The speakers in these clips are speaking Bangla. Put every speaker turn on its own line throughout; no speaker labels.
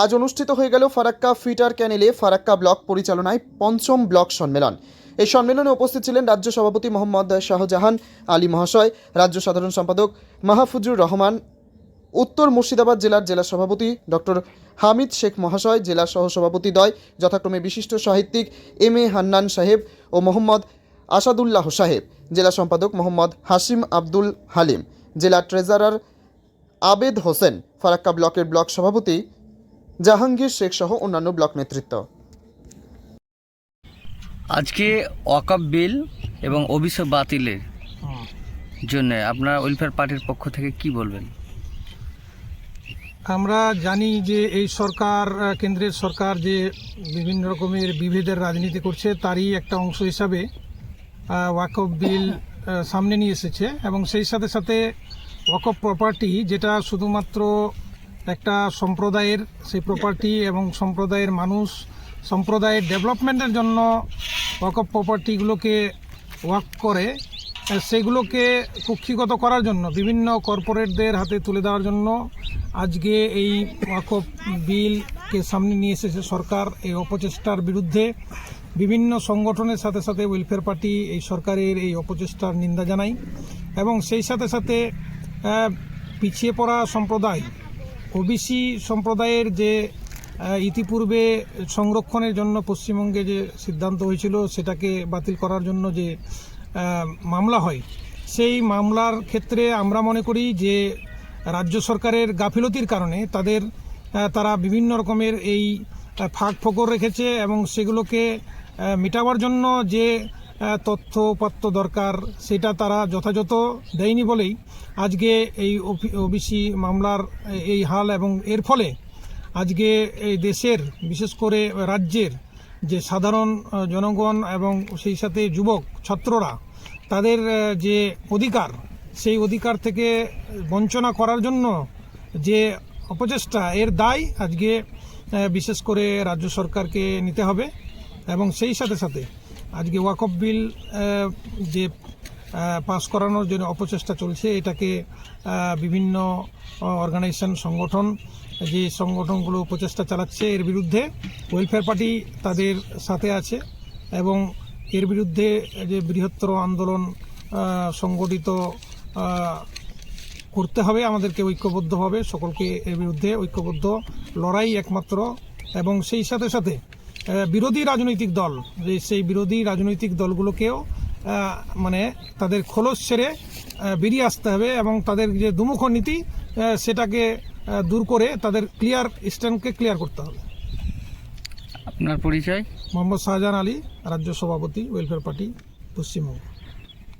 আজ অনুষ্ঠিত হয়ে গেল ফারাক্কা ফিটার ক্যানেলে ফারাক্কা ব্লক পরিচালনায় পঞ্চম ব্লক সম্মেলন। এই সম্মেলনে উপস্থিত ছিলেন রাজ্য সভাপতি মোহাম্মদ শাহজাহান, আলী মহাশয়, রাজ্য সাধারণ সম্পাদক মাহফুজুর রহমান, উত্তর মুর্শিদাবাদ জেলার জেলা সভাপতি ডক্টর হামিদ শেখ মহাশয়, জেলা সহসভাপতি দ্বয় যথাক্রমে বিশিষ্ট সাহিত্যিক এম এ হান্নান সাহেব ও মোহাম্মদ আসাদুল্লাহ সাহেব, জেলা সম্পাদক মোহাম্মদ হাসিম আব্দুল হালিম, জেলা ট্রেজারার আবেদ হোসেন, ফারাক্কা ব্লকের ব্লক সভাপতি জাহাঙ্গীর শেখ সহ অন্যান্য ব্লক নেতৃত্ব।
আজকে ওয়াকআপ বিল এবং অভিষেক বাতিলের জন্য আপনার ওয়েলফেয়ার পার্টির পক্ষ থেকে কি বলবেন?
আমরা জানি যে এই সরকার কেন্দ্রের সরকার যে বিভিন্ন রকমের বিভেদের রাজনীতি করছে তারই একটা অংশ হিসাবে ওয়াকফ বিল সামনে নিয়ে এসেছে এবং সেই সাথে সাথে ওয়াকফ প্রপার্টি যেটা শুধুমাত্র একটা সম্প্রদায়ের সেই প্রপার্টি এবং সম্প্রদায়ের মানুষ, সম্প্রদায়ের ডেভেলপমেন্টের জন্য ওয়াকফ প্রপার্টিগুলোকে ওয়াক করে সেগুলোকে কুক্ষিগত করার জন্য, বিভিন্ন কর্পোরেটদের হাতে তুলে দেওয়ার জন্য আজকে এই ওয়াকফ বিলকে সামনে নিয়ে এসেছে সরকার। এই অপচেষ্টার বিরুদ্ধে বিভিন্ন সংগঠনের সাথে সাথে ওয়েলফেয়ার পার্টি এই সরকারের এই অপচেষ্টার নিন্দা জানাই এবং সেই সাথে সাথে পিছিয়ে পড়া সম্প্রদায় ওবিসি সম্প্রদায়ের যে ইতিপূর্বে সংরক্ষণের জন্য পশ্চিমবঙ্গে যে সিদ্ধান্ত হয়েছিল সেটাকে বাতিল করার জন্য যে মামলা হয়, সেই মামলার ক্ষেত্রে আমরা মনে করি যে, রাজ্য সরকারের গাফিলতির কারণে তাদের তারা বিভিন্ন রকমের এই ফাঁক ফোকর রেখেছে এবং সেগুলোকে মেটাবার জন্য যে তথ্য উপাত্ত দরকার, সেটা তারা যথাযথ দেয়নি বলেই আজকে এই ওবিসি মামলার এই হাল এবং এর ফলে আজকে এই দেশের, বিশেষ করে রাজ্যের যে সাধারণ জনগণ এবং সেই সাথে যুবক, ছাত্ররা, তাদের যে অধিকার, সেই অধিকার থেকে বঞ্চনা করার জন্য যে অপচেষ্টা, এর দায় আজকে বিশেষ করে রাজ্য সরকারকে নিতে হবে এবং সেই সাথে সাথে আজকে ওয়াকফ বিল যে পাস করানোর জন্য অপচেষ্টা চলছে, এটাকে বিভিন্ন অর্গানাইজেশন সংগঠন, যে সংগঠনগুলো প্রচেষ্টা চালাচ্ছে, এর বিরুদ্ধে ওয়েলফেয়ার পার্টি তাদের সাথে আছে এবং এর বিরুদ্ধে যে বৃহত্তর আন্দোলন সংগঠিত করতে হবে, আমাদেরকে ঐক্যবদ্ধভাবে, সকলকে এর বিরুদ্ধে ঐক্যবদ্ধ লড়াই একমাত্র এবং সেই সাথে সাথে বিরোধী রাজনৈতিক দল যে সেই বিরোধী রাজনৈতিক দলগুলোকেও মানে তাদের খোলস ছেড়ে বেরিয়ে আসতে হবে এবং তাদের যে দুমুখ নীতি সেটাকে দূর করে তাদের ক্লিয়ার স্ট্যান্ডকে ক্লিয়ার করতে হবে।
আপনার পরিচয়?
মোহাম্মদ শাহজাহান আলী রাজ্য সভাপতি ওয়েলফেয়ার পার্টি পশ্চিমবঙ্গ।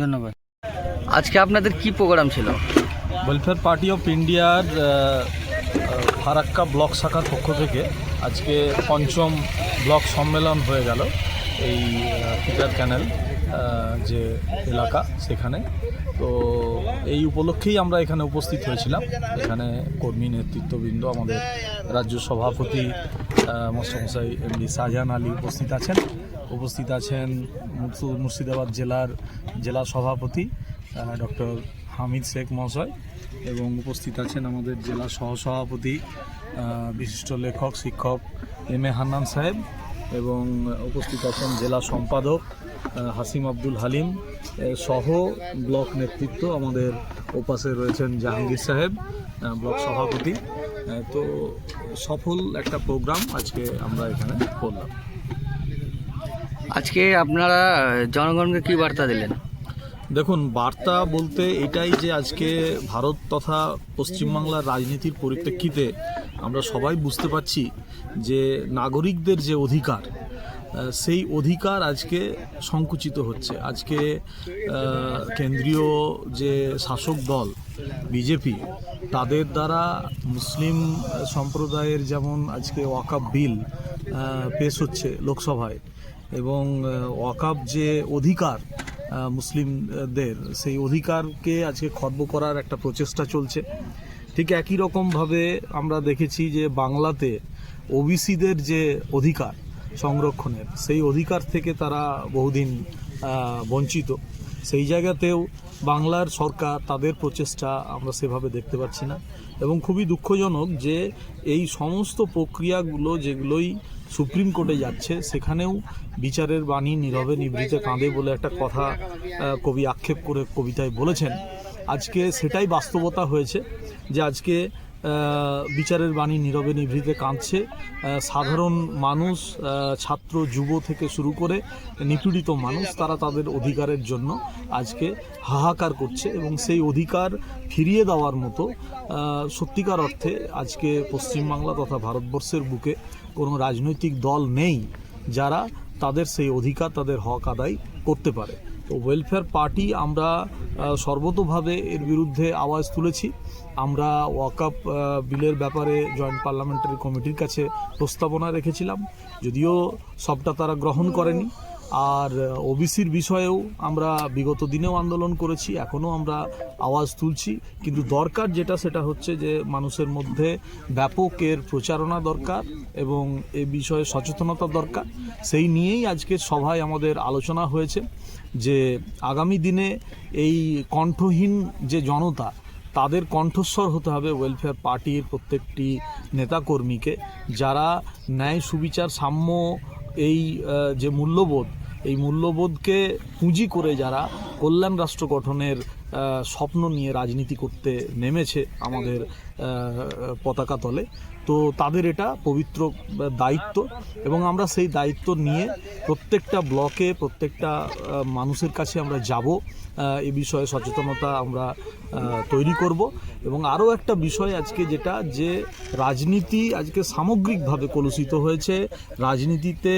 ধন্যবাদ। আজকে আপনাদের কি প্রোগ্রাম ছিল?
ওয়েলফেয়ার পার্টি অফ ইন্ডিয়ার ফারাক্কা ব্লক শাখার পক্ষ থেকে আজকে পঞ্চম ব্লক সম্মেলন হয়ে গেল এই পিটার ক্যানেল যে এলাকা সেখানে। তো এই উপলক্ষেই আমরা এখানে উপস্থিত হয়েছিলাম। এখানে কর্মী, নেতৃত্ববৃন্দ, আমাদের রাজ্য সভাপতি মশাই এমডি শাহজাহান আলী উপস্থিত আছেন। উপস্থিত আছেন মুর্শিদাবাদ জেলার জেলা সভাপতি ডক্টর হামিদ শেখ মহাশয় এবং উপস্থিত আছেন আমাদের জেলা সহসভাপতি বিশিষ্ট লেখক, শিক্ষক এম এ হান্নান সাহেব এবং উপস্থিত আছেন জেলা সম্পাদক হাসিম আব্দুল হালিম সহ ব্লক নেতৃত্ব আমাদের ওপাশে রয়েছেন জাহাঙ্গীর সাহেব ব্লক সভাপতি। তো সফল একটা প্রোগ্রাম আজকে আমরা এখানে করলাম।
আজকে আপনারা জনগণকে কি বার্তা দিলেন?
দেখুন, বার্তা বলতে এটাই যে আজকে ভারত তথা পশ্চিমবাংলার রাজনীতির পরিপ্রেক্ষিতে আমরা সবাই বুঝতে পারছি যে নাগরিকদের যে অধিকার সেই অধিকার আজকে সংকুচিত হচ্ছে। আজকে কেন্দ্রীয় যে শাসক দল, বিজেপি, তাদের দ্বারা মুসলিম সম্প্রদায়ের যেমন আজকে ওয়াকাব বিল পেশ হচ্ছে লোকসভায় এবং ওয়াকাব যে অধিকার মুসলিমদের সেই অধিকারকে আজকে খর্ব করার একটা প্রচেষ্টা চলছে। ঠিক একই রকমভাবে আমরা দেখেছি যে বাংলাতে ওবিসিদের যে অধিকার সংরক্ষণের, সেই অধিকার থেকে তারা বহুদিন বঞ্চিত। সেই জায়গাতেও বাংলার সরকার তাদের প্রচেষ্টা আমরা সেভাবে দেখতে পাচ্ছি না। এবং খুবই দুঃখজনক যে এই সমস্ত প্রক্রিয়াগুলো যেগুলোই সুপ্রিম কোর্টে যাচ্ছে, সেখানেও বিচারের বাণী নীরবে নিবৃতে কাঁদে বলে একটা কথা কবি আক্ষেপ করে কবিতায় বলেছেন। আজকে সেটাই বাস্তবতা হয়েছে যে আজকে বিচারের বাণী নীরবে নিভৃতে কাঁদছে। সাধারণ মানুষ ছাত্র, যুব থেকে শুরু করে নিপীড়িত মানুষ, তারা তাদের অধিকারের জন্য আজকে হাহাকার করছে এবং সেই অধিকার ফিরিয়ে দেওয়ার মতো সত্যিকার অর্থে আজকে পশ্চিমবাংলা তথা ভারতবর্ষের বুকে কোনো রাজনৈতিক দল নেই যারা তাদের সেই অধিকার, তাদের হক আদায় করতে পারে। তো ওয়েলফেয়ার পার্টি আমরা সর্বতভাবে এর বিরুদ্ধে আওয়াজ তুলেছি। আমরা ওয়াকআপ বিলের ব্যাপারে জয়েন্ট পার্লামেন্টারি কমিটির কাছে প্রস্তাবনা রেখেছিলাম। যদিও সবটা তারা গ্রহণ করেনি। আর ওবিসির বিষয়েও আমরা বিগত দিনেও আন্দোলন করেছি, এখনও আমরা আওয়াজ তুলছি। কিন্তু দরকার যেটা, সেটা হচ্ছে যে মানুষের মধ্যে ব্যাপক এর প্রচারণা দরকার এবং এ বিষয়ে সচেতনতা দরকার। সেই নিয়েই আজকে সভায় আমাদের আলোচনা হয়েছে যে আগামী দিনে এই কণ্ঠহীন যে জনতা, তাদের কণ্ঠস্বর হতে হবে ওয়েলফেয়ার পার্টির প্রত্যেকটি নেতাকর্মীকে, যারা ন্যায় সুবিচার সাম্য এই যে মূল্যবোধ এই মূল্যবোধকে পুঁজি করে যারা কল্যাণ রাষ্ট্র গঠনের স্বপ্ন নিয়ে রাজনীতি করতে নেমেছে আমাদের পতাকা তলে, তো তাদের এটা পবিত্র দায়িত্ব এবং আমরা সেই দায়িত্ব নিয়ে প্রত্যেকটা ব্লকে, প্রত্যেকটা মানুষের কাছে আমরা যাব এ বিষয়ে সচেতনতা আমরা তৈরি করব এবং আরও একটা বিষয় আজকে যেটা যে রাজনীতি আজকে সামগ্রিকভাবে কলুষিত হয়েছে, রাজনীতিতে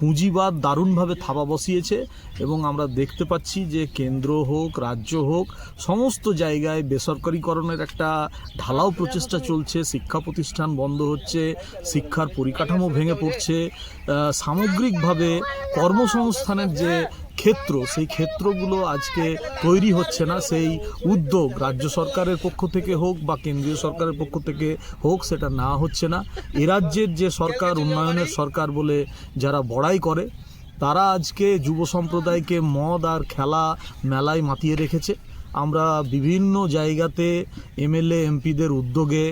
পুঁজিবাদ দারুণভাবে থাবা বসিয়েছে এবং আমরা দেখতে পাচ্ছি যে কেন্দ্র হোক, রাজ্য হোক, সমস্ত জায়গায় বেসরকারিকরণের একটা ঢালাও প্রচেষ্টা চলছে। শিক্ষা প্রতিষ্ঠান বন্ধ হচ্ছে, শিক্ষার পরিকাঠামো ভেঙে পড়ছে। সামগ্রিকভাবে কর্মসংস্থানের যে ক্ষেত্র, সেই ক্ষেত্রগুলো আজকে তৈরি হচ্ছে না। সেই উদ্যোগ রাজ্য সরকারের পক্ষ থেকে হোক বা কেন্দ্রীয় সরকারের পক্ষ থেকে হোক, সেটা না হচ্ছে না। এ রাজ্যের যে সরকার, উন্নয়নের সরকার বলে যারা বড়াই করে, তারা আজকে যুব সম্প্রদায়কে মদ আর খেলা মেলায় মাতিয়ে রেখেছে। আমরা বিভিন্ন জায়গাতে এমএলএ, এমপিদের উদ্যোগে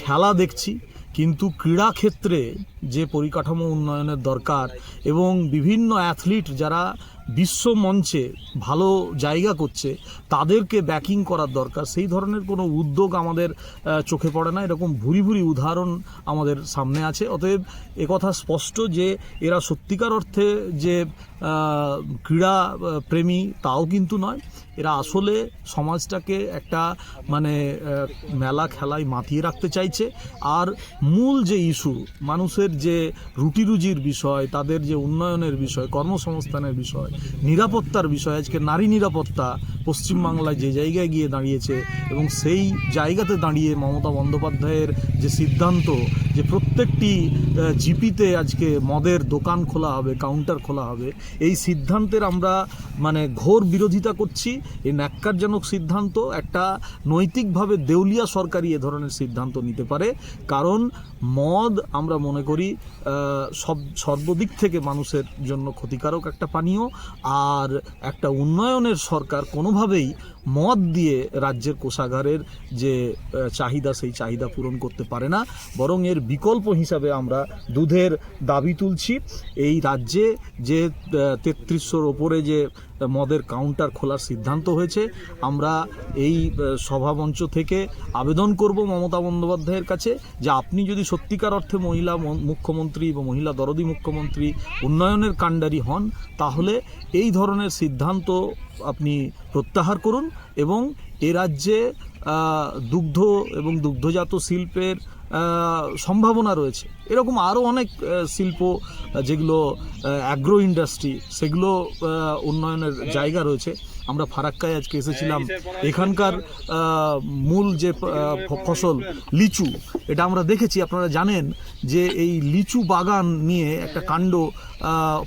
খেলা দেখছি। কিন্তু ক্রীড়া ক্ষেত্রে যে পরিকাঠামো উন্নয়নের দরকার এবং বিভিন্ন অ্যাথলিট যারা বিশ্ব মঞ্চে ভালো জায়গা করছে, তাদেরকে ব্যাকিং করার দরকার। সেই ধরনের কোনো উদ্যোগ আমাদের চোখে পড়ে না। এরকম ভুরি ভুরি উদাহরণ আমাদের সামনে আছে। অতএব একথা স্পষ্ট যে এরা সত্যিকার অর্থে যে ক্রীড়া প্রেমী তাও কিন্তু নয়। এরা আসলে সমাজটাকে একটা মানে মেলা খেলায় মাতিয়ে রাখতে চাইছে। আর মূল যে ইস্যু মানুষের যে রুটি রুজির বিষয়, তাদের যে উন্নয়নের বিষয়, কর্মসংস্থানের বিষয় নিরাপত্তার বিষয়। আজকে নারী নিরাপত্তা পশ্চিমবাংলায় যে জায়গায় গিয়ে দাঁড়িয়েছে এবং সেই জায়গাতে দাঁড়িয়ে মমতা বন্দ্যোপাধ্যায়ের যে সিদ্ধান্ত, যে প্রত্যেকটি জিপিতে আজকে মদের দোকান খোলা হবে কাউন্টার খোলা হবে। এই সিদ্ধান্তের আমরা মানে ঘোর বিরোধিতা করছি। এই ন্যাক্কারজনক সিদ্ধান্ত একটা নৈতিকভাবে দেউলিয়া সরকারি এ ধরনের সিদ্ধান্ত নিতে পারে। কারণ মদ আমরা মনে করি সব, সর্বদিক থেকে মানুষের জন্য ক্ষতিকারক একটা পানীয়। আর একটা উন্নয়নের সরকার কোনোভাবেই মদ দিয়ে রাজ্যের কোষাগারের যে চাহিদা, সেই চাহিদা পূরণ করতে পারে না। বরং এর বিকল্প হিসাবে আমরা দুধের দাবি তুলছি। এই রাজ্যে যে তেত্রিশশোর ওপরে যে মদের কাউন্টার খোলার সিদ্ধান্ত হয়েছে, আমরা এই সভামঞ্চ থেকে আবেদন করব মমতা বন্দ্যোপাধ্যায়ের কাছে যে আপনি যদি সত্যিকার অর্থে মহিলা মুখ্যমন্ত্রী বা মহিলা দরদি মুখ্যমন্ত্রী উন্নয়নের কাণ্ডারি হন, তাহলে এই ধরনের সিদ্ধান্ত আপনি প্রত্যাহার করুন এবং এ রাজ্যে দুগ্ধ এবং দুগ্ধজাত শিল্পের সম্ভাবনা রয়েছে। এরকম আরও অনেক শিল্প যেগুলো অ্যাগ্রো ইন্ডাস্ট্রি সেগুলো উন্নয়নের জায়গা রয়েছে। আমরা ফারাক্কায় আজকে এসেছিলাম। এখানকার মূল যে ফসল লিচু এটা আমরা দেখেছি আপনারা জানেন। যে এই লিচু বাগান নিয়ে একটা কাণ্ড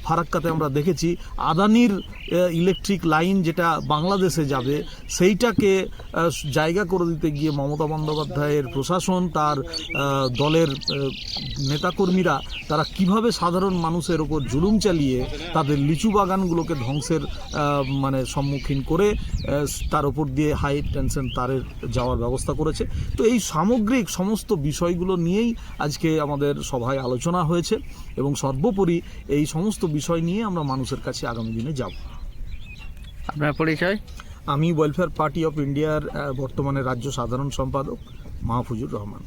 ফারাক্কাতে আমরা দেখেছি। আদানির ইলেকট্রিক লাইন যেটা বাংলাদেশে যাবে, সেইটাকে জায়গা করে দিতে গিয়ে মমতা বন্দ্যোপাধ্যায়ের প্রশাসন, তার দলের নেতাকর্মীরা, তারা কীভাবে সাধারণ মানুষের ওপর জুলুম চালিয়ে তাদের লিচু বাগানগুলোকে ধ্বংসের মানে সম্মুখীন করে তার ওপর দিয়ে হাই টেনশন তারের যাওয়ার ব্যবস্থা করেছে। তো এই সামগ্রিক সমস্ত বিষয়গুলো নিয়েই আজকে আমাদের সভায় আলোচনা হয়েছে এবং সর্বোপরি এই সমস্ত বিষয় নিয়ে আমরা মানুষের কাছে আগামী দিনে যাব।
আপনার পরিচয়?
আমি ওয়েলফেয়ার পার্টি অফ ইন্ডিয়ার বর্তমানে রাজ্য সাধারণ সম্পাদক মাহফুজুর রহমান।